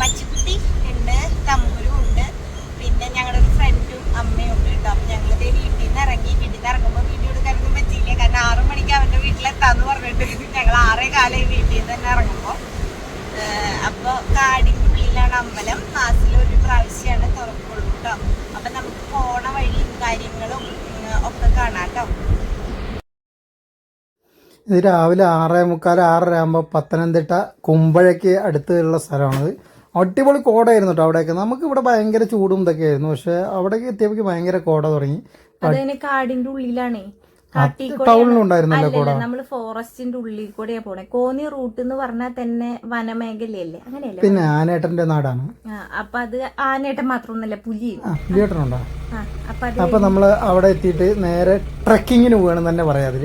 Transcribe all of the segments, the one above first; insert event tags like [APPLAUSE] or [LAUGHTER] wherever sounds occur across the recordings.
പച്ചക്കുട്ടി ഉണ്ട് തമ്പുരും ഉണ്ട്. പിന്നെ ഞങ്ങളുടെ ഒരു ഫ്രണ്ടും അമ്മയും ഉണ്ട് കേട്ടോ. അപ്പം ഞങ്ങളിത് വീട്ടിൽ നിന്ന് ഇറങ്ങി വീട്ടിൽ നിന്ന് ഇറങ്ങുമ്പോൾ വീഡിയോ എടുക്കാനൊന്നും പറ്റിയില്ല. കാരണം ആറു മണിക്ക് അവന്റെ വീട്ടിലെത്താന്ന് പറഞ്ഞിട്ട് ഞങ്ങൾ ആറേ കാലം വീട്ടിൽ നിന്ന് തന്നെ ഇറങ്ങുമ്പോൾ അപ്പോൾ കാടിന്റെ ഉള്ളിലാണ് അമ്പലം. മാസത്തിൽ ഒരു പ്രാവശ്യമാണ് തുറക്കുള്ളൂ കേട്ടോ. അപ്പം നമുക്ക് പോണ വഴിയും കാര്യങ്ങളും ഒക്കെ കാണാം കേട്ടോ. ഇത് രാവിലെ ആറേ മുക്കാൽ ആറര ആകുമ്പോൾ പത്തനംതിട്ട കുമ്പഴയ്ക്ക് അടുത്തുള്ള സ്ഥലമാണിത്. അടിപൊളി കോടായിരുന്നു കേട്ടോ അവിടെയൊക്കെ. നമുക്ക് ഇവിടെ ഭയങ്കര ചൂടും ഇതൊക്കെ ആയിരുന്നു പക്ഷെ അവിടേക്ക് എത്തിയപ്പോൾ ഭയങ്കര കോട തുടങ്ങി. കാടിന്റെ ഉള്ളിലാണേ. ടൗണിലുണ്ടായിരുന്നല്ലോ കോട. നമ്മൾ ഫോറസ്റ്റിന്റെ ഉള്ളിൽ കൂടെയാ പോണേ. കോന്നി റൂട്ട് എന്ന് പറഞ്ഞാൽ തന്നെ വനമേഖലയല്ലേ? അങ്ങനെയല്ലേ പിന്നെ ആനേട്ടന്റെ നാടാണ്. അപ്പൊ അത് ആനേട്ടൻ മാത്രമൊന്നല്ല പുലി പുലിയേട്ടനുണ്ടോ? അപ്പൊ നമ്മൾ അവിടെ എത്തിയിട്ട് നേരെ ട്രക്കിങ്ങിന് പോകണം തന്നെ പറയാതിൽ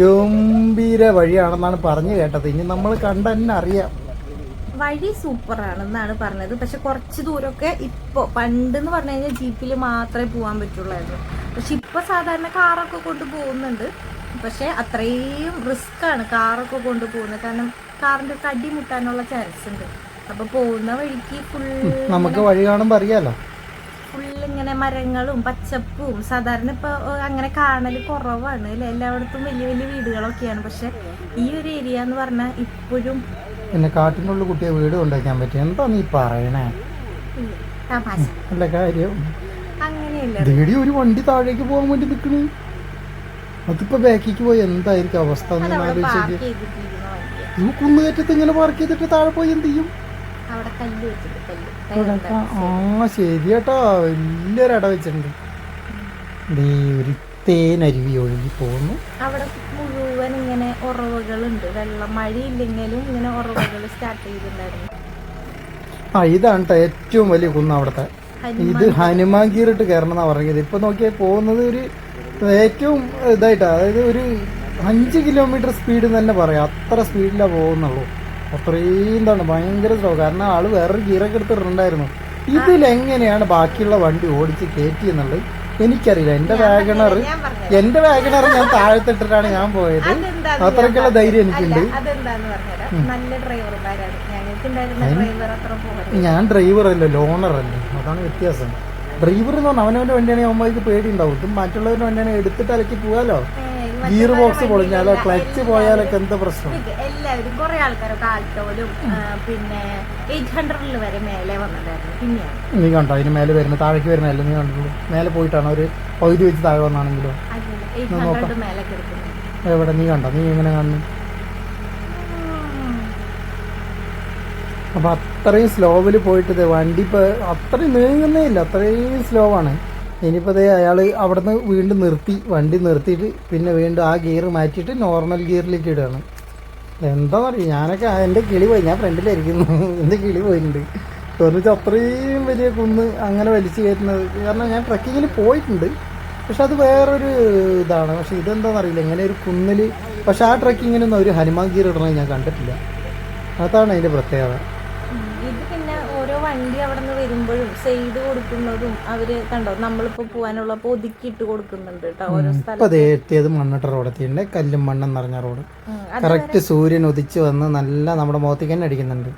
ഗംഭീര വഴിയാണെന്നാണ് പറഞ്ഞു കേട്ടത്. ഇനി നമ്മൾ കണ്ടെന്നെ അറിയാം. വഴി സൂപ്പറാണെന്നാണ് പറഞ്ഞത്. പക്ഷെ കുറച്ച് ദൂരമൊക്കെ ഇപ്പൊ പണ്ടെന്ന് പറഞ്ഞു കഴിഞ്ഞാൽ ജീപ്പിൽ മാത്രമേ പോകാൻ പറ്റുള്ളായിരുന്നു. പക്ഷെ ഇപ്പൊ സാധാരണ കാറൊക്കെ കൊണ്ട് പോകുന്നുണ്ട്. പക്ഷെ അത്രയും റിസ്ക് ആണ് കാറൊക്കെ കൊണ്ട് പോകുന്നത്. കാരണം കാറിന്റെ ഒക്കെ അടി മുട്ടാനുള്ള ചാൻസ് ഉണ്ട്. അപ്പൊ പോകുന്ന വഴിക്ക് ഫുൾ നമുക്ക് വഴി കാണുമ്പോൾ അറിയാലോ. ഇങ്ങനെ മരങ്ങളും പച്ചപ്പും സാധാരണ ഇപ്പൊ അങ്ങനെ കാണൽ കുറവാണ്. അല്ലെ? എല്ലായിടത്തും വലിയ വലിയ വീടുകളൊക്കെയാണ്. പക്ഷെ ഈ ഒരു ഏരിയ എന്ന് പറഞ്ഞാൽ ഇപ്പോഴും പിന്നെ കാട്ടിനുള്ളിൽ കുട്ടിയെ വീട് കൊണ്ടുവയ്ക്കാൻ പറ്റും. എന്താ നീ പറയണേ? അല്ല കാര്യം. ഡേഡി ദേടി ഒരു വണ്ടി താഴേക്ക് പോകാൻ വേണ്ടി നിൽക്കണ്. അതിപ്പോ ബാക്കിക്ക് പോയി എന്തായിരിക്കും അവസ്ഥ ഈ കുന്നുകയറ്റത്ത് ഇങ്ങനെ പാർക്ക് ചെയ്തിട്ട് താഴെ പോയി എന്ത് ചെയ്യും? ആ ശരിയാട്ടോ അട വെച്ചിട്ടുണ്ട്. ദേ ഒരു തേനരുവി ഒഴുകി പോകുന്നു ഇങ്ങനെ ഉറവുകളുണ്ട്. വെള്ളം മഴയില്ലെങ്കിലും ഇങ്ങനെ ഉറവുകൾ സ്റ്റാർട്ട് ചെയ്തിട്ടുണ്ടായിരുന്നു. ആ ഇതാണ് ഏറ്റവും വലിയ കുന്ന് അവിടുത്തെ. ഇത് ഹനുമാൻ കീറിട്ട് കയറണം എന്നാ പറഞ്ഞത് ഇപ്പൊ നോക്കിയാൽ പോകുന്നത് ഒരു ഏറ്റവും ഇതായിട്ടാ. അതായത് ഒരു അഞ്ച് കിലോമീറ്റർ സ്പീഡ് തന്നെ പറയാം. അത്ര സ്പീഡിലാ പോകുന്നുള്ളൂ. അത്രയും എന്താണ് ഭയങ്കര സ്ലോ കാരണം ആൾ വേറൊരു കീറൊക്കെ എടുത്തിട്ടുണ്ടായിരുന്നു. ഇതിലെങ്ങനെയാണ് ബാക്കിയുള്ള വണ്ടി ഓടിച്ച് കയറ്റി എന്നുള്ളത് എനിക്കറിയില്ല. എന്റെ വാഗണർ എന്റെ വാഗണർ ഞാൻ താഴത്തിട്ടിട്ടാണ് ഞാൻ പോയത്. അത്രക്കുള്ള അത്രയ്ക്കുള്ള ധൈര്യം എനിക്കുണ്ട്. ഞാൻ ഡ്രൈവർ അല്ല ലോണർ അല്ലേ. അതാണ് വ്യത്യാസം. ഡ്രൈവർ എന്ന് പറഞ്ഞാൽ അവനവന്റെ വണ്ടിയാണെങ്കിൽ അവന്മാർക്ക് പേടി ഉണ്ടാവും ഇത് മറ്റുള്ളവരുടെ വണ്ടിയാണെങ്കിൽ എടുത്തിട്ട് അലക്കി പോകാലോ? ഗിയർ ബോക്സ് പൊളിഞ്ഞാലോ ക്ലച്ച് പോയാലൊക്കെ എന്താ പ്രശ്നം? എല്ലാവരും കുറെ ആൾക്കാരൊക്കെ ആൾട്ടോയിലും ആ, പിന്നെ എയ്റ്റ് ഹൺഡ്രഡിൽ വരെ മേലെ വന്നതായിരുന്നു. പിന്നെയാണ്. നീ കണ്ടോ? അതിന് മേലെ വരുന്ന താഴേക്ക് വരുന്നതല്ലേ നീ കണ്ടു മേലെ പോയിട്ടാണ് ഒരു പകുതി വെച്ച് താഴെ വന്നാണെങ്കിലോ? എവിടെ? നീ കണ്ടോ? നീ എങ്ങനെ കാണുന്നു? അപ്പൊ അത്രയും സ്ലോവിൽ പോയിട്ട് വണ്ടി ഇപ്പൊ അത്രയും നീങ്ങുന്നേ ഇല്ല. അത്രയും സ്ലോ ആണ്. ഇനിയിപ്പോ ദേ അയാൾ അവിടുന്ന് വീണ്ടും നിർത്തി വണ്ടി നിർത്തിയിട്ട് പിന്നെ വീണ്ടും ആ ഗിയർ മാറ്റിയിട്ട് നോർമൽ ഗിയറിലേക്ക് ഇടുകയാണ്. എന്താ പറയുക ഞാനൊക്കെ എന്റെ കിളി പോയി ഞാൻ ഫ്രണ്ടിലായിരിക്കുന്നു. എന്റെ കിളി പോയിട്ടുണ്ട്. തോന്നിച്ച് അത്രയും വലിയ കുന്ന് അങ്ങനെ വലിച്ചു കയറ്റുന്നത്. കാരണം ഞാൻ ട്രക്കിങ്ങിന് പോയിട്ടുണ്ട്. പക്ഷെ അത് വേറൊരു ഇതാണ്. പക്ഷെ ഇതെന്താണെന്ന് അറിയില്ല. ഇങ്ങനെ ഒരു കുന്നിൽ പക്ഷെ ആ ട്രക്കിങ്ങിനൊന്നും ഒരു ഹനുമാൻ ഗീർ ഇടണത് ഞാൻ കണ്ടിട്ടില്ല. അതാണ് അതിന്റെ പ്രത്യേകത. വണ്ടി അവിടെ നിന്ന് വരുമ്പോഴും ചെയ്ത് കൊടുക്കുന്നതും അവർ കണ്ടോ? നമ്മളിപ്പോ പോകാനുള്ള ഒതുക്കിയിട്ട് കൊടുക്കുന്നുണ്ട് കേട്ടോ ഓരോ സ്ഥലത്ത്. മണ്ണിട്ട റോഡ് എത്തിയിട്ടുണ്ട്. കല്ലും മണ്ണും നിറഞ്ഞ റോഡ്. കറക്റ്റ് സൂര്യൻ ഉദിച്ചു വന്ന് നല്ല നമ്മുടെ മുഖത്തേക്ക് തന്നെ അടിക്കുന്നുണ്ട്.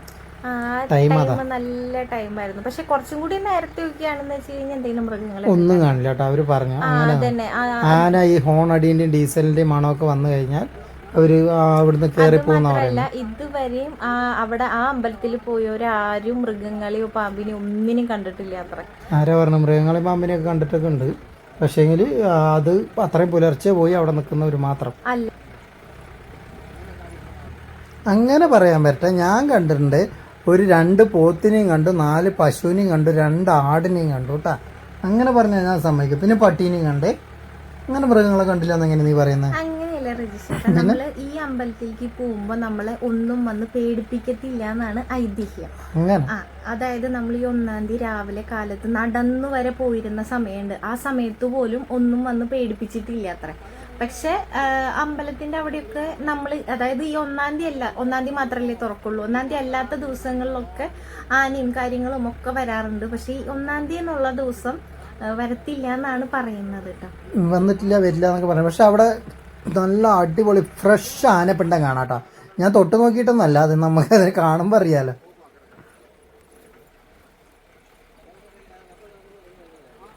ടൈം നല്ല ടൈമായിരുന്നു പക്ഷെ കുറച്ചും കൂടി നേരത്തെ ഒക്കെയാണെന്ന് വെച്ച് കഴിഞ്ഞാൽ എന്തെങ്കിലും മൃഗങ്ങൾ ഒന്നും കാണില്ല കേട്ടോ. അവർ പറഞ്ഞു ആന ഈ ഹോൺ അടിന്റെയും ഡീസലിന്റെയും മണമൊക്കെ വന്നു കഴിഞ്ഞാൽ അവർ അവിടുന്ന് കയറി പോകുന്ന ഇതുവരെയും ആ അവിടെ ആ അമ്പലത്തിൽ പോയവരാരും മൃഗങ്ങളെയോ പാമ്പിനെയോ ഒന്നിനും കണ്ടിട്ടില്ല അത്ര. ആരാ പറഞ്ഞു? മൃഗങ്ങളെയും പാമ്പിനെയൊക്കെ കണ്ടിട്ടൊക്കെ ഉണ്ട്. പക്ഷേങ്കിൽ അത് അത്രയും പുലർച്ചെ പോയി അവിടെ നിൽക്കുന്നവർ മാത്രം. അല്ല. അങ്ങനെ പറയാൻ പറ്റ ഞാൻ കണ്ടിട്ടുണ്ട് ഒരു രണ്ട് പോത്തിനെയും കണ്ടു നാല് പശുവിനെയും കണ്ടു രണ്ട് ആടിനെയും കണ്ടു കേട്ടാ അങ്ങനെ പറഞ്ഞാൽ ഞാൻ സമ്മതിക്കും. പിന്നെ പട്ടീനെയും കണ്ടേ അങ്ങനെ മൃഗങ്ങളെ കണ്ടില്ല എന്നെങ്ങനെ നീ പറയുന്നത് രജിസ്റ്റർ നമ്മൾ ഈ അമ്പലത്തിലേക്ക് പോകുമ്പോ നമ്മളെ ഒന്നും വന്ന് പേടിപ്പിക്കത്തില്ല എന്നാണ് ഐതിഹ്യം. ആ അതായത് നമ്മൾ ഈ ഒന്നാം തീയതി രാവിലെ കാലത്ത് നടന്നു വരെ പോയിരുന്ന സമയമുണ്ട്. ആ സമയത്ത് പോലും ഒന്നും വന്ന് പേടിപ്പിച്ചിട്ടില്ല അത്ര. പക്ഷെ അമ്പലത്തിന്റെ അവിടെയൊക്കെ നമ്മൾ അതായത് ഈ ഒന്നാം തീയതി അല്ല ഒന്നാം തീയതി മാത്രമല്ലേ തുറക്കുള്ളൂ. ഒന്നാം തീയതി അല്ലാത്ത ദിവസങ്ങളിലൊക്കെ ആനയും കാര്യങ്ങളും ഒക്കെ വരാറുണ്ട്. പക്ഷെ ഈ ഒന്നാം തീയതി എന്നുള്ള ദിവസം വരത്തില്ല എന്നാണ് പറയുന്നത് കേട്ടോ. വന്നിട്ടില്ല വരില്ല എന്നൊക്കെ പറയാം പക്ഷെ അവിടെ നല്ല അടിപൊളി ഫ്രഷ് ആനപ്പിണ്ടം കാണാട്ടാ. ഞാൻ തൊട്ട് നോക്കിയിട്ടൊന്നല്ല അത് നമുക്ക് അതിനെ കാണുമ്പോൾ അറിയാലോ.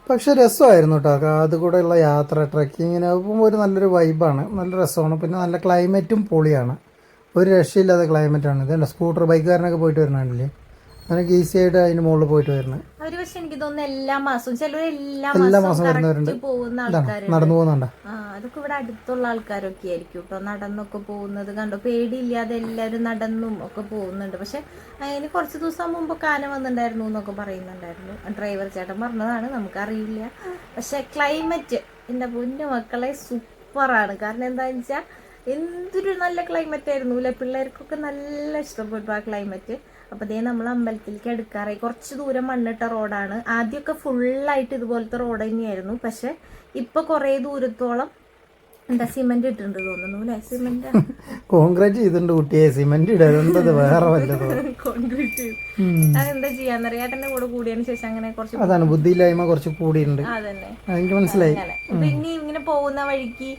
പക്ഷെ രസമായിരുന്നു കേട്ടോ അത് കൂടെയുള്ള യാത്ര ട്രക്കിങ്ങിന് പോകുമ്പോൾ ഒരു നല്ലൊരു വൈബാണ് നല്ല രസമാണ്. പിന്നെ നല്ല ക്ലൈമറ്റും പൊളിയാണ്. ഒരു രക്ഷയില്ലാത്ത ക്ലൈമറ്റാണ് ഇതല്ല സ്കൂട്ടർ ബൈക്കുകാരനൊക്കെ പോയിട്ട് വരുന്നതാണല്ലേ അവനൊക്കെ ഈസി ആയിട്ട് അതിന് മുകളിൽ പോയിട്ട് വരുന്നത് അവർ പക്ഷെ എനിക്ക് തോന്നുന്നു എല്ലാ മാസവും ചിലർ എല്ലാ എല്ലാ മാസവും വരുന്നവരുണ്ട്. പോകുന്ന ആൾക്കാരുണ്ട്. നടന്നു പോകുന്നുണ്ടോ ആ അതൊക്കെ ഇവിടെ അടുത്തുള്ള ആൾക്കാരൊക്കെ ആയിരിക്കും കേട്ടോ നടന്നൊക്കെ പോകുന്നത് കണ്ടോ? പേടിയില്ലാതെ എല്ലാവരും നടന്നും ഒക്കെ പോകുന്നുണ്ട്. പക്ഷെ അതിന് കുറച്ച് ദിവസം മുമ്പ് കാന വന്നിട്ടുണ്ടായിരുന്നു എന്നൊക്കെ പറയുന്നുണ്ടായിരുന്നു. ഡ്രൈവർ ചേട്ടൻ പറഞ്ഞതാണ് നമുക്കറിയില്ല. പക്ഷെ ക്ലൈമറ്റ് എന്റെ പൊന്നു മക്കളെ സൂപ്പറാണ്. കാരണം എന്താന്ന് വെച്ചാൽ എന്തൊരു നല്ല ക്ലൈമറ്റ് ആയിരുന്നു അല്ലെ? പിള്ളേർക്കൊക്കെ നല്ല ഇഷ്ടപ്പെട്ടു ആ ക്ലൈമറ്റ് അപ്പൊ ദേ നമ്മൾ അമ്പലത്തിലേക്ക് എടുക്കാറായി. കുറച്ച് ദൂരം മണ്ണിട്ട റോഡാണ്. ആദ്യമൊക്കെ ഫുള്ളായിട്ട് ഇതുപോലത്തെ റോഡ് തന്നെയായിരുന്നു. പക്ഷെ ഇപ്പൊ കുറേ ദൂരത്തോളം എന്താ സിമെന്റ് ഇട്ടിട്ടുണ്ട് തോന്നുന്നു അല്ലെ? സിമെന്റ് കോൺക്രീറ്റ് ചെയ്തിട്ടുണ്ട് കുട്ടിയെ സിമെന്റ് ഇടുന്നത് വേറെ വല്ലതോ കോൺക്രീറ്റ് [LAUGHS] അതെന്താ ചെയ്യാന്നറിയാ? ഏട്ടന്റെ കൂടെ കൂടിയതിന് ശേഷം അങ്ങനെ കുറച്ച് അതാണ് ബുദ്ധിയില്ലായ്മ കുറച്ച് കൂടിയിട്ടുണ്ട്. അതന്നെ. എനിക്ക് മനസ്സിലായി. പിന്നെ ഇങ്ങനെ പോകുന്ന വഴിക്ക്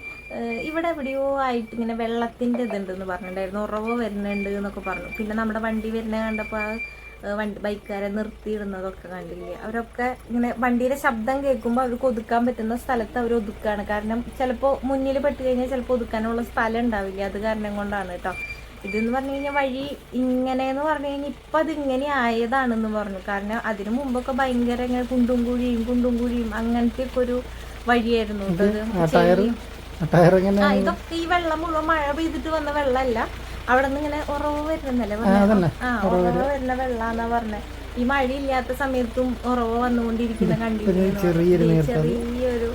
ഇവിടെ എവിടെയോ ആയിട്ട് ഇങ്ങനെ വെള്ളത്തിന്റെ ഇതുണ്ടെന്ന് പറഞ്ഞിട്ടുണ്ടായിരുന്നു. ഉറവ് വരുന്നുണ്ട് എന്നൊക്കെ പറഞ്ഞു. പിന്നെ നമ്മുടെ വണ്ടി വരുന്നത് കണ്ടപ്പോൾ ആ വണ്ടി ബൈക്കുകാരെ നിർത്തിയിടുന്നതൊക്കെ കണ്ടില്ലേ? അവരൊക്കെ ഇങ്ങനെ വണ്ടിയുടെ ശബ്ദം കേൾക്കുമ്പോൾ അവർക്ക് ഒതുക്കാൻ പറ്റുന്ന സ്ഥലത്ത് അവർ ഒതുക്കുകയാണ് കാരണം ചിലപ്പോൾ മുന്നിൽ പെട്ട് കഴിഞ്ഞാൽ ചിലപ്പോൾ ഒതുക്കാനുള്ള സ്ഥലം ഉണ്ടാവില്ല. അത് കാരണം കൊണ്ടാണ് കേട്ടോ. ഇതെന്ന് പറഞ്ഞു കഴിഞ്ഞാൽ വഴി ഇങ്ങനെയെന്ന് പറഞ്ഞു കഴിഞ്ഞാൽ ഇപ്പം അതിങ്ങനെ ആയതാണെന്ന് പറഞ്ഞു. കാരണം അതിനു മുമ്പൊക്കെ ഭയങ്കര ഇങ്ങനെ കുണ്ടും കുഴിയും കുണ്ടും കുഴിയും അങ്ങനത്തെ ഒക്കെ ഒരു വഴിയായിരുന്നു അത് ടയർ എങ്ങനെ ഇതൊക്കെ ഈ വെള്ളം മുഴുവൻ മഴ പെയ്തിട്ട് വന്ന വെള്ളമല്ല. അവിടെ നിന്ന് ഇങ്ങനെ ഉറവ് വരുന്നല്ലേ. ആ ഉറവ് വരുന്ന വെള്ളാന്നാ പറഞ്ഞേ. ഈ മഴ ഇല്ലാത്ത സമയത്തും ഉറവ് വന്നുകൊണ്ടിരിക്കുന്ന കണ്ടിരുന്നു. ചെറിയൊരു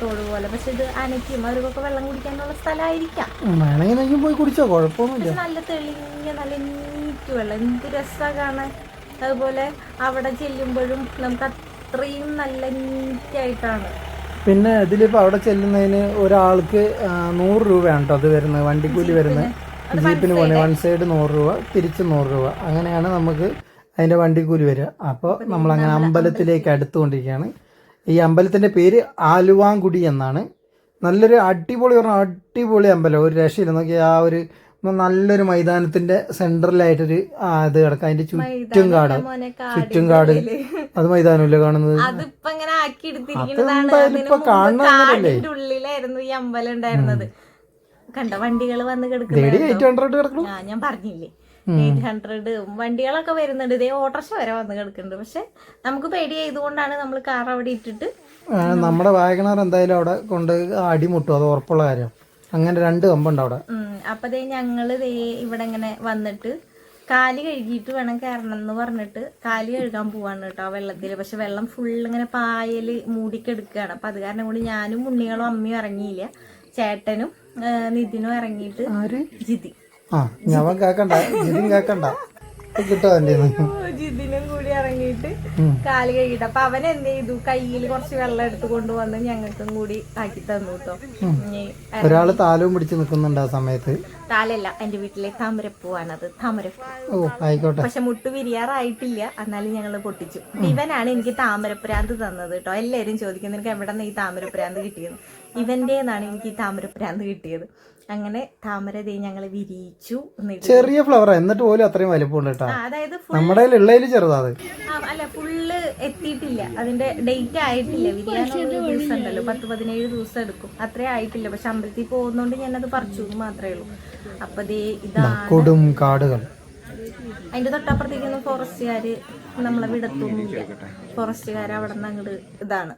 തോട് പോലെ. പക്ഷെ ഇത് അനക്കും അവർക്കൊക്കെ വെള്ളം കുടിക്കാനുള്ള സ്ഥലമായിരിക്കാം വേണമെങ്കിൽ പോയി കുടിച്ചോ കുഴപ്പമൊന്നുമില്ല. നല്ല തെളിഞ്ഞ നല്ല നീറ്റ് വെള്ളം. എന്ത് രസമാണ് കാണാൻ. അതുപോലെ അവിടെ ചെല്ലുമ്പോഴും നമുക്ക് അത്രയും നല്ല നീറ്റായിട്ടാണ് പിന്നെ ഇതിലിപ്പോൾ അവിടെ ചെല്ലുന്നതിന് ഒരാൾക്ക് നൂറ് രൂപയാണ് കേട്ടോ അത് വരുന്നത് വണ്ടിക്കൂലി വരുന്നത്. ജീപ്പിന് പോലെ വൺ സൈഡ് നൂറ് രൂപ തിരിച്ച് നൂറ് രൂപ. അങ്ങനെയാണ് നമുക്ക് അതിന്റെ വണ്ടിക്കൂലി വരിക. അപ്പോൾ നമ്മൾ അങ്ങനെ അമ്പലത്തിലേക്ക് അടുത്തുകൊണ്ടിരിക്കുകയാണ്. ഈ അമ്പലത്തിന്റെ പേര് ആലുവാങ്കുടി എന്നാണ്. നല്ലൊരു അടിപൊളി പറഞ്ഞാൽ അടിപൊളി അമ്പലം. ഒരു രക്ഷയില്ല. നോക്കി ആ ഒരു നല്ലൊരു മൈതാനത്തിന്റെ സെന്ററിലായിട്ടൊരു ഇത് കിടക്കാം. അതിന്റെ ചുറ്റും കാട്. ചുറ്റും കാട്. അത് മൈതാനമല്ലേ കാണുന്നത്? അതിപ്പോ ഇങ്ങനെ ആക്കി എടുത്തിരിക്കുന്നതാണ് ഇപ്പൊ? കാടിന്റെ ഉള്ളിലായിരുന്നു ഈ അമ്പലം ഉണ്ടായിരുന്നത്. കണ്ട? വണ്ടികൾ വന്ന് കിടക്കുന്നു ഞാൻ പറഞ്ഞില്ലേ? എയ്റ്റ് ഹൺഡ്രഡ് വണ്ടികളൊക്കെ വരുന്നുണ്ട്. ഇതേ ഓട്ടോറിക്ഷ വരെ വന്ന് കിടക്കുന്നുണ്ട്. പക്ഷെ നമുക്ക് പേടിയായതുകൊണ്ടാണ് നമ്മൾ കാർ അവിടെ ഇട്ടിട്ട് നമ്മുടെ വാഗണർ എന്തായാലും അവിടെ കൊണ്ട് അടിമുട്ടും. അത് ഉറപ്പുള്ള കാര്യം അങ്ങനെ രണ്ട് കമ്പുണ്ട് അവിടെ. അപ്പൊ ദേ ഞങ്ങൾ ദേ ഇവിടെ ഇങ്ങനെ വന്നിട്ട് കാൽ കഴുകിയിട്ട് വേണം കയറണം എന്ന് പറഞ്ഞിട്ട് കാൽ കഴുകാൻ പോവാണ് കേട്ടോ വെള്ളത്തിൽ പക്ഷെ വെള്ളം ഫുൾ ഇങ്ങനെ പായൽ മൂടിക്കെടുക്കുകയാണ് അപ്പൊ അത് കാരണം കൊണ്ട് ഞാനും ഉണ്ണികളും അമ്മയും ഇറങ്ങിയില്ല. ചേട്ടനും നിതിനും ഇറങ്ങിയിട്ട് ജിതി. ആ ഞാൻ കേക്കണ്ട. ജിതിൻ കേക്കണ്ട. ജിതിനും കൂടി ഇറങ്ങിയിട്ട് കാൽ കഴുകിട്ട് അപ്പൊ അവൻ എന്ത് ചെയ്തു? കയ്യിൽ കുറച്ച് വെള്ളം എടുത്ത് കൊണ്ടുവന്ന് ഞങ്ങൾക്കും കൂടി ആക്കി തന്നു കേട്ടോ ഒരാൾ താലവും പിടിച്ച് നിക്കുന്നുണ്ട് ആ സമയത്ത്. താലല്ല എന്റെ വീട്ടിലെ താമരപ്പൂവാണത് താമരപ്പൂ. ഓ ആയിക്കോട്ടെ. പക്ഷെ മുട്ട് വിരിയാറായിട്ടില്ല. എന്നാലും ഞങ്ങൾ പൊട്ടിച്ചു. ഇവനാണ് എനിക്ക് താമരപ്രാന്ത് തന്നത് കേട്ടോ എല്ലാരും ചോദിക്കുന്നു എനിക്ക് എവിടെ നിന്ന് ഈ താമരപ്രാന്ത് കിട്ടിയത്? ഇവന്റേന്നാണ് എനിക്ക് ഈ താമരപ്രാന്ത് കിട്ടിയത്. അങ്ങനെ താമര തേ ഞങ്ങൾ വിരിയിച്ചു ചെറിയ ഫ്ലവർ എന്നിട്ട് പോലും അത്രയും വലിപ്പമുണ്ട് കേട്ടോ. ആ, അതായത് ഫുൾ നമ്മുടെ ഉള്ളതിൽ ചെറുതാ അത്. അല്ല ഫുള്ള് എത്തിയിട്ടില്ല. അതിന്റെ ഡേറ്റ് ആയിട്ടില്ല. വിരിയാനുള്ള ദിവസം ഉണ്ടല്ലോ. പത്ത് പതിനേഴ് ദിവസം എടുക്കും. അത്രേ ആയിട്ടില്ല. പക്ഷെ അമ്പലത്തിൽ പോകുന്നോണ്ട് അത് പറിച്ചു എന്ന് മാത്രമേ ഉള്ളൂ. അപ്പൊ ദേ ഇതാണ് കൊടും കാടുകൾ. അതിന്റെ തൊട്ടപ്പുറത്തേക്കൊന്നും ഫോറസ്റ്റുകാര് നമ്മളെ വിടത്തും ഫോറസ്റ്റുകാർ അവിടെ നിന്ന് അങ്ങോട്ട് ഇതാണ്.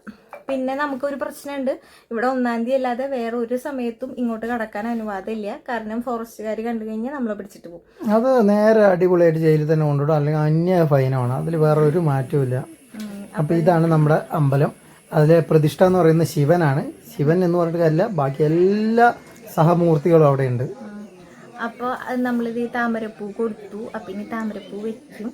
പിന്നെ നമുക്കൊരു പ്രശ്നമുണ്ട്. ഇവിടെ ഒന്നാം തീയതി അല്ലാതെ വേറെ ഒരു സമയത്തും ഇങ്ങോട്ട് കടക്കാൻ അനുവാദമില്ല. കാരണം ഫോറസ്റ്റുകാർ കണ്ടു കഴിഞ്ഞാൽ നമ്മളെ പിടിച്ചിട്ട് പോകും. അത് നേരെ അടിപൊളിയായിട്ട് ജയിലിൽ തന്നെ കൊണ്ടുവിടും. അല്ലെങ്കിൽ അന്യ ഫൈനാണ്. അതിൽ വേറെ ഒരു മാറ്റവും ഇല്ല. അപ്പോൾ ഇതാണ് നമ്മുടെ അമ്പലം. അതിലെ പ്രതിഷ്ഠ എന്ന് പറയുന്ന ശിവനാണ്. ശിവൻ എന്ന് പറഞ്ഞിട്ട് കാര്യമില്ല. ബാക്കി എല്ലാ സഹമൂർത്തികളും അവിടെ ഉണ്ട് അപ്പോൾ നമ്മളിത് ഈ താമരപ്പൂ കൊടുത്തു. അപ്പം ഇനി താമരപ്പൂ വെക്കും.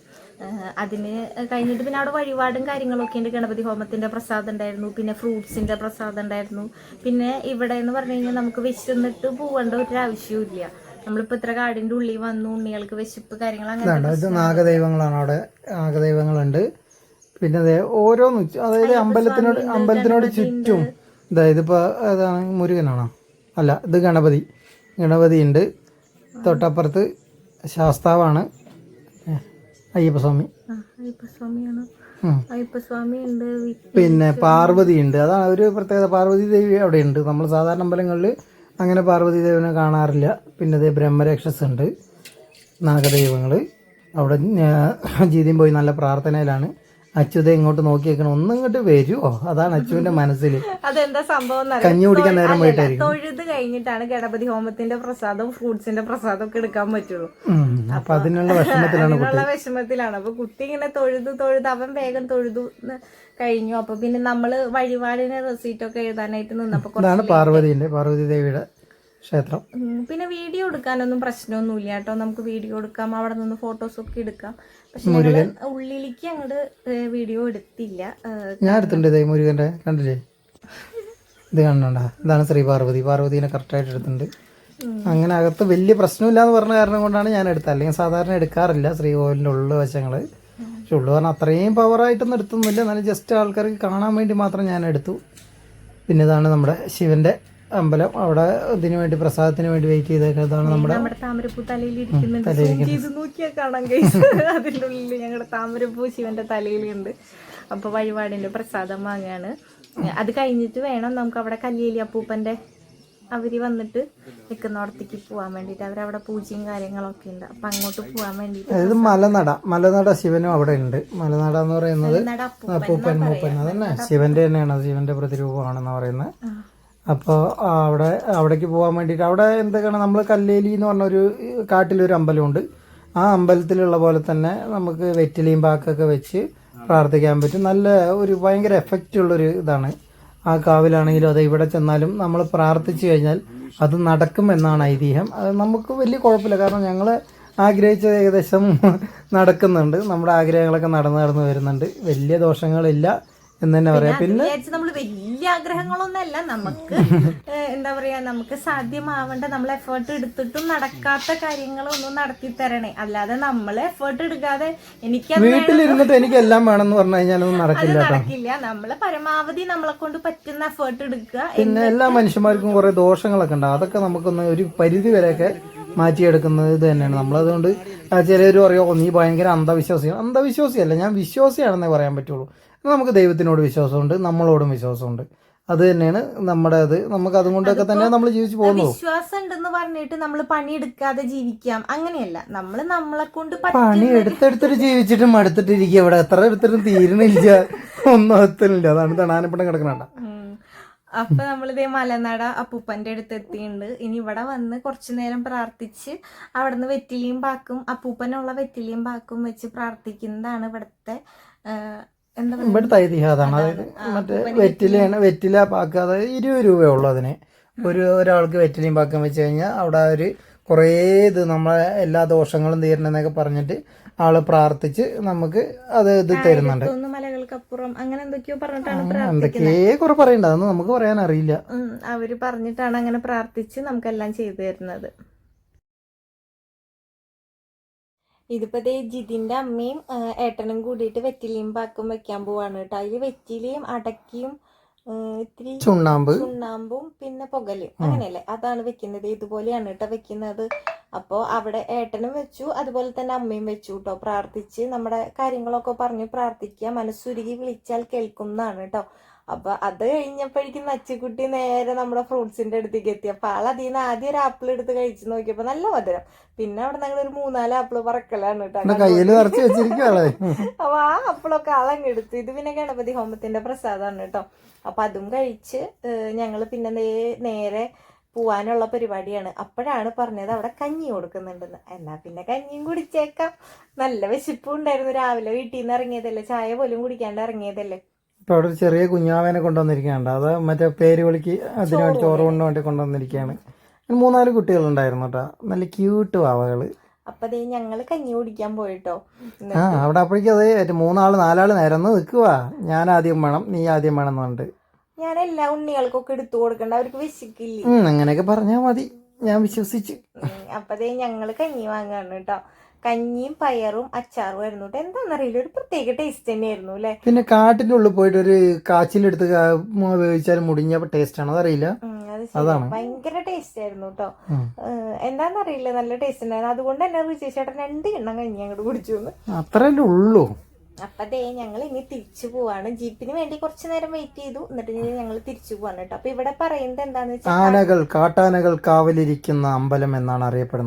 അതിന് കഴിഞ്ഞിട്ട് പിന്നെ അവിടെ വഴിപാടും കാര്യങ്ങളൊക്കെ ഉണ്ട്. ഗണപതി ഹോമത്തിന്റെ പ്രസാദം ഉണ്ടായിരുന്നു. പിന്നെ ഫ്രൂട്ട്സിന്റെ പ്രസാദം ഉണ്ടായിരുന്നു. പിന്നെ ഇവിടെ എന്ന് പറഞ്ഞു കഴിഞ്ഞാൽ നമുക്ക് വിശന്നിട്ട് പോകേണ്ട ഒരു ആവശ്യവും ഇല്ല. നമ്മളിപ്പോൾ ഇത്ര കാടിന്റെ ഉള്ളിൽ വന്നു. ഉണ്ണികൾക്ക് വിശപ്പ് കാര്യങ്ങൾ അങ്ങനെ ഇത് നാഗദൈവങ്ങളാണ് അവിടെ. നാഗദൈവങ്ങളുണ്ട്. പിന്നെ അതെ ഓരോന്ന് അതായത് അമ്പലത്തിനോട് അമ്പലത്തിനോട് ചുറ്റും. അതായത് ഇപ്പോൾ അതാണ് മുരുകനാണോ? അല്ല ഇത് ഗണപതി. ഗണപതി ഉണ്ട് തൊട്ടപ്പുറത്ത് ശാസ്താവാണ്. അയ്യപ്പസ്വാമി. അയ്യപ്പസ്വാമിയാണ്. അയ്യപ്പസ്വാമി ഉണ്ട് പിന്നെ പാർവതി ഉണ്ട്. അതാണ് ഒരു പ്രത്യേകത. പാർവതി ദേവി അവിടെ ഉണ്ട്. നമ്മൾ സാധാരണ അമ്പലങ്ങളിൽ അങ്ങനെ പാർവതി ദേവിനെ കാണാറില്ല. പിന്നെ അതേ ബ്രഹ്മരാക്ഷസ് ഉണ്ട്. നാഗദൈവങ്ങൾ അവിടെ ജീതിയും പോയി നല്ല പ്രാർത്ഥനയിലാണ്. അച്യുത ഇങ്ങോട്ട് നോക്കിയേക്കണം ഒന്നും ഇങ്ങോട്ട് വരുമോ അതാണ് അച്യുവിന്റെ മനസ്സിൽ അതെന്താ സംഭവം? കഞ്ഞി കുടിക്കാൻ നേരം പോയിട്ടായിരിക്കും. തൊഴുത് കഴിഞ്ഞിട്ടാണ് ഗണപതി ഹോമത്തിന്റെ പ്രസാദവും ഫ്രൂട്ട്സിന്റെ പ്രസാദവും ഒക്കെ എടുക്കാൻ പറ്റുള്ളൂ. അപ്പൊ അതിനുള്ള വിഷമത്തിലാണ് അതിനുള്ള വിഷമത്തിലാണ്. അപ്പൊ കുട്ടി ഇങ്ങനെ തൊഴുതു തൊഴുത് അവൻ വേഗം തൊഴുതു കഴിഞ്ഞു. അപ്പൊ പിന്നെ നമ്മൾ വഴിപാടിന് റെസീറ്റ് ഒക്കെ എഴുതാനായിട്ട് നിന്നപ്പോ ഇതാണ് പാർവതിന്റെ പാർവതി ദേവിയുടെ ക്ഷേത്രം. പിന്നെ വീഡിയോ എടുക്കാനൊന്നും പ്രശ്നമൊന്നുമില്ല കേട്ടോ. നമുക്ക് വീഡിയോ എടുക്കാം അവിടെ നിന്ന് ഫോട്ടോസ് ഒക്കെ എടുക്കാം. പക്ഷെ ഞങ്ങൾ ഉള്ളിലേക്ക് അങ്ങോട്ട് വീഡിയോ എടുത്തില്ല. ഞാൻ എടുത്തിട്ടുണ്ട് ഇതേ മുരുകന്റെ കണ്ടില്ലേ? ഇത് കാണണ്ട ഇതാണ് ശ്രീ പാർവതി. പാർവതിനെ കറക്റ്റായിട്ട് എടുത്തിട്ടുണ്ട്. അങ്ങനെ അകത്ത് വലിയ പ്രശ്നമില്ല എന്ന് പറഞ്ഞ കാരണം കൊണ്ടാണ് ഞാൻ എടുത്തത്. അല്ലെങ്കിൽ സാധാരണ എടുക്കാറില്ല ശ്രീകോവിലിന്റെ ഉള്ള വശങ്ങൾ പക്ഷെ ഉള്ളു പറഞ്ഞാൽ അത്രയും പവറായിട്ടൊന്നും എടുത്തൊന്നുമില്ല. എന്നാലും ജസ്റ്റ് ആൾക്കാർക്ക് കാണാൻ വേണ്ടി മാത്രം ഞാൻ എടുത്തു. പിന്നെ ഇതാണ് നമ്മുടെ ശിവന്റെ അമ്പലം അവിടെ ഇതിനു വേണ്ടി പ്രസാദത്തിന് വേണ്ടി വെയിറ്റ് ചെയ്തേക്കുന്നതാണ് നമ്മുടെ താമരപ്പൂ തലയിൽ നോക്കിയാൽ കാണാൻ കഴിയും അതിന്റെ ഉള്ളിൽ ഞങ്ങളുടെ താമരപ്പൂ ശിവന്റെ തലയിലുണ്ട്. അപ്പൊ വഴിപാടിന്റെ പ്രസാദം വാങ്ങാണ്. അത് കഴിഞ്ഞിട്ട് വേണം നമുക്ക് അവിടെ കല്ലേലി അപ്പൂപ്പന്റെ അവർ വന്നിട്ട് നിൽക്കുന്നിടത്തേക്ക് പോകാൻ വേണ്ടിയിട്ട്. അവരവിടെ പൂജയും കാര്യങ്ങളൊക്കെ ഉണ്ട്. അപ്പൊ അങ്ങോട്ട് പോകാൻ വേണ്ടിയിട്ട് അതായത് മലനട. മലനട ശിവനും അവിടെ ഉണ്ട്. മലനട എന്ന് പറയുന്നത് അപ്പൂപ്പൻ മൂപ്പൻ അതന്നെ. ശിവന്റെ തന്നെയാണ്. ശിവന്റെ പ്രതിരൂപമാണെന്ന് പറയുന്നത്. അപ്പോൾ അവിടെ അവിടേക്ക് പോകാൻ വേണ്ടിയിട്ട് അവിടെ എന്തൊക്കെയാണ്? നമ്മൾ കല്ലേലി എന്ന് പറഞ്ഞൊരു കാട്ടിലൊരു അമ്പലമുണ്ട്. ആ അമ്പലത്തിലുള്ള പോലെ തന്നെ നമുക്ക് വെറ്റിലയും പാക്കൊക്കെ വെച്ച് പ്രാർത്ഥിക്കാൻ പറ്റും. നല്ല ഒരു ഭയങ്കര എഫക്റ്റ് ഉള്ളൊരു ഇതാണ്. ആ കാവിലാണെങ്കിലും അത് ഇവിടെ ചെന്നാലും നമ്മൾ പ്രാർത്ഥിച്ചു കഴിഞ്ഞാൽ അത് നടക്കും എന്നാണ് ഐതിഹ്യം. അത് നമുക്ക് വലിയ കുഴപ്പമില്ല. കാരണം ഞങ്ങൾ ആഗ്രഹിച്ചത് ഏകദേശം നടക്കുന്നുണ്ട്. നമ്മുടെ ആഗ്രഹങ്ങളൊക്കെ നടന്നു നടന്നു വരുന്നുണ്ട്. വലിയ ദോഷങ്ങളില്ല. എന്ന് തന്നെ പറയാം. പിന്നെ നമ്മൾ വലിയ ആഗ്രഹങ്ങളൊന്നല്ല നമുക്ക് [LAUGHS] എന്താ പറയാ നമുക്ക് സാധ്യമാവേണ്ട നമ്മൾ എഫേർട്ട് എടുത്തിട്ടും നടക്കാത്ത കാര്യങ്ങളൊന്നും നടത്തി തരണേ. അല്ലാതെ നമ്മൾ എഫേർട്ട് എടുക്കാതെ എനിക്ക് വീട്ടിലിരുന്നിട്ട് എനിക്ക് എല്ലാം വേണമെന്ന് പറഞ്ഞു കഴിഞ്ഞാൽ ഒന്നും നടക്കില്ല നടക്കില്ല. നമ്മൾ പരമാവധി നമ്മളെ കൊണ്ട് പറ്റുന്ന എഫേർട്ട് എടുക്കുക. പിന്നെ എല്ലാ മനുഷ്യന്മാർക്കും കുറെ ദോഷങ്ങളൊക്കെ ഉണ്ട്. അതൊക്കെ നമുക്കൊന്ന് ഒരു പരിധി വരെയൊക്കെ മാറ്റിയെടുക്കുന്നത് ഇത് തന്നെയാണ്. നമ്മളതുകൊണ്ട് ചിലർ പറയുമോ നീ ഭയങ്കര അന്ധവിശ്വാസിയാണ് അന്ധവിശ്വാസിയല്ല ഞാൻ വിശ്വാസിയാണെന്നേ പറയാൻ പറ്റുള്ളൂ. നമുക്ക് ദൈവത്തിനോട് വിശ്വാസമുണ്ട് നമ്മളോടും വിശ്വാസമുണ്ട്. അത് തന്നെയാണ് നമ്മുടെ അത്. നമുക്ക് അതുകൊണ്ടൊക്കെ തന്നെ നമ്മൾ ജീവിച്ചു പോകുന്നു വിശ്വാസം ഉണ്ടെന്ന് പറഞ്ഞിട്ട് നമ്മൾ പണിയെടുക്കാതെ ജീവിക്കാം. അങ്ങനെയല്ല. നമ്മൾ നമ്മളെ കൊണ്ട് പണി എടുത്തെടുത്തിട്ട് ജീവിച്ചിട്ട് മടുത്തിട്ടിരിക്കുക. ഇവിടെ എത്ര എടുത്തിട്ടും തീരുന്നില്ല. ഒന്നും എത്തുന്നില്ല അതാണ് തണാനപ്പണം കിടക്കണണ്ട. അപ്പൊ നമ്മളിതേ മലനട അപ്പൂപ്പന്റെ അടുത്ത് എത്തിയിട്ടുണ്ട് ഇനി ഇവിടെ വന്ന് കുറച്ചു നേരം പ്രാർത്ഥിച്ച് അവിടുന്ന് വെറ്റിലിയും പാക്കും അപ്പൂപ്പനുള്ള വെറ്റിലിയും പാക്കും വെച്ച് പ്രാർത്ഥിക്കുന്നതാണ് ഇവിടുത്തെ ഇവിടുത്തെ ഐതിഹ്യം അതാണ്. അതായത് മറ്റേ വെറ്റിലയാണ് വെറ്റില പാക്ക് അതായത് ഇരുപത് രൂപയേ ഉള്ളൂ അതിന്. ഒരു ഒരാൾക്ക് വെറ്റിലയും പാക്കം വെച്ച് കഴിഞ്ഞാൽ അവിടെ ഒരു കുറേ ഇത് നമ്മളെ എല്ലാ ദോഷങ്ങളും തീരണമെന്നൊക്കെ പറഞ്ഞിട്ട് ആൾ പ്രാർത്ഥിച്ച് നമുക്ക് അത് ഇത് തരുന്നുണ്ട്. മലകൾക്കപ്പുറം അങ്ങനെ എന്തൊക്കെയോ പറഞ്ഞിട്ടാണ് എന്തൊക്കെയേ കുറെ പറയണ്ട അതൊന്നും നമുക്ക് പറയാൻ അറിയില്ല അവർ പറഞ്ഞിട്ടാണ് അങ്ങനെ പ്രാർത്ഥിച്ച് നമുക്കെല്ലാം ചെയ്തു തരുന്നത്. ഇതിപ്പോ ദേ ജിതിന്റെ അമ്മയും ഏട്ടനും കൂടിയിട്ട് വെറ്റിലിയും പാക്കും വെക്കാൻ പോവാണ് കേട്ടോ. അതിൽ വെറ്റിലിയും അടക്കിയും ഇത്തിരി ചുണ്ണാമ്പ്. ചുണ്ണാമ്പും പിന്നെ പുകലും അങ്ങനെയല്ലേ? അതാണ് വെക്കുന്നത്. ഇതുപോലെയാണ് കേട്ടോ വെക്കുന്നത്. അപ്പോൾ അവിടെ ഏട്ടനും വെച്ചു അതുപോലെ തന്നെ അമ്മയും വെച്ചു കേട്ടോ. പ്രാർത്ഥിച്ച് നമ്മുടെ കാര്യങ്ങളൊക്കെ പറഞ്ഞ് പ്രാർത്ഥിക്കുക. മനസ്സുരുകി വിളിച്ചാൽ കേൾക്കുന്നതാണ് കേട്ടോ. അപ്പൊ അത് കഴിഞ്ഞപ്പോഴേക്കും നച്ചിക്കുട്ടി നേരെ നമ്മുടെ ഫ്രൂട്ട്സിന്റെ അടുത്തേക്ക് എത്തി. അപ്പൊ ആൾ അതിൽ നിന്ന് ആദ്യം ഒരു ആപ്പിൾ എടുത്ത് കഴിച്ചു നോക്കിയപ്പോ നല്ല മധുരം. പിന്നെ അവിടെ ഞങ്ങൾ ഒരു മൂന്നാൽ ആപ്പിൾ പറക്കലാണ് കേട്ടോ. [LAUGHS] അപ്പൊ ആ ആപ്പിളൊക്കെ ആളങ്ങ് എടുത്തു. ഇത് പിന്നെ ഗണപതി ഹോമത്തിന്റെ പ്രസാദമാണ് കേട്ടോ. അപ്പൊ അതും കഴിച്ച് ഞങ്ങൾ പിന്നെ നേരെ പോവാനുള്ള പരിപാടിയാണ്. അപ്പോഴാണ് പറഞ്ഞത് അവിടെ കഞ്ഞി കൊടുക്കുന്നുണ്ടെന്ന്. എന്നാ പിന്നെ കഞ്ഞിയും കുടിച്ചേക്കാം. നല്ല വിശപ്പും ഉണ്ടായിരുന്നു രാവിലെ വീട്ടിൽ നിന്ന് ഇറങ്ങിയതല്ലേ? ചായ പോലും കുടിക്കാണ്ട് ഇറങ്ങിയതല്ലേ? ഇപ്പൊ അവിടെ ഒരു ചെറിയ കുഞ്ഞാവേനെ കൊണ്ടുവന്നിരിക്കുകയാണ്. അത് മറ്റേ പേര് വിളിക്ക് അതിനു വേണ്ടി ചോറ് കൊണ്ടു വേണ്ടി കൊണ്ടുവന്നിരിക്കുകയാണ്. അങ്ങനെ മൂന്നാൽ കുട്ടികളുണ്ടായിരുന്നു കേട്ടോ നല്ല ക്യൂട്ട് വാവകൾ. അപ്പൊ ഞങ്ങൾ കഞ്ഞി കുടിക്കാൻ പോയിട്ടോ. ആ അവിടെ അപ്പോഴേക്കും അതെ മൂന്നാൾ നാലാൾ നേരം നിൽക്കുക ഞാൻ ആദ്യം വേണം നീ ആദ്യം വേണം എന്ന് പറഞ്ഞിട്ട്. ഞാൻ എല്ലാ ഉണ്ണികൾക്കൊക്കെ എടുത്തു കൊടുക്കണ്ട അവർക്ക് വിശക്കില്ല? അങ്ങനെയൊക്കെ പറഞ്ഞാ മതി. ഞാൻ വിശ്വസിച്ചു. അപ്പതേ ഞങ്ങൾ കഞ്ഞി വാങ്ങാണ് കേട്ടോ കഞ്ഞിയും പയറും അച്ചാറും ആയിരുന്നു. കേട്ടോ എന്താണെന്നറിയില്ല ഒരു പ്രത്യേക ടേസ്റ്റ് തന്നെയായിരുന്നു അല്ലെ? പിന്നെ കാട്ടിന്റെ ഉള്ളിൽ പോയിട്ട് ഒരു കാച്ചിലെടുത്ത് വേവിച്ചാൽ മുടിഞ്ഞ ടേസ്റ്റ് ആണ് അതറിയില്ല. അതാണ്. ഭയങ്കര ടേസ്റ്റ് ആയിരുന്നു കേട്ടോ എന്താന്നറിയില്ല. എന്താണെന്നറിയില്ല നല്ല ടേസ്റ്റ് ഉണ്ടായിരുന്നു. അതുകൊണ്ട് തന്നെ റിജി ചേട്ടൻ രണ്ട് എണ്ണം കഞ്ഞി അങ്ങോട്ട് കുടിച്ചു അത്രയല്ലേ ഉള്ളൂ. അപ്പൊ ദേ ഞങ്ങൾ ഇനി തിരിച്ചു പോവാണ്. ജീപ്പിന് വേണ്ടി കുറച്ചു നേരം വെയിറ്റ് ചെയ്തു. എന്നിട്ട് ഞങ്ങൾ തിരിച്ചു പോവാണ് കേട്ടോ അപ്പൊ ഇവിടെ പറയുന്നത് എന്താന്ന് വെച്ചാൽ ആനകൾ കാട്ടാനകൾ കാവലിരിക്കുന്ന അമ്പലം എന്നാണ് അറിയപ്പെടുന്നത്.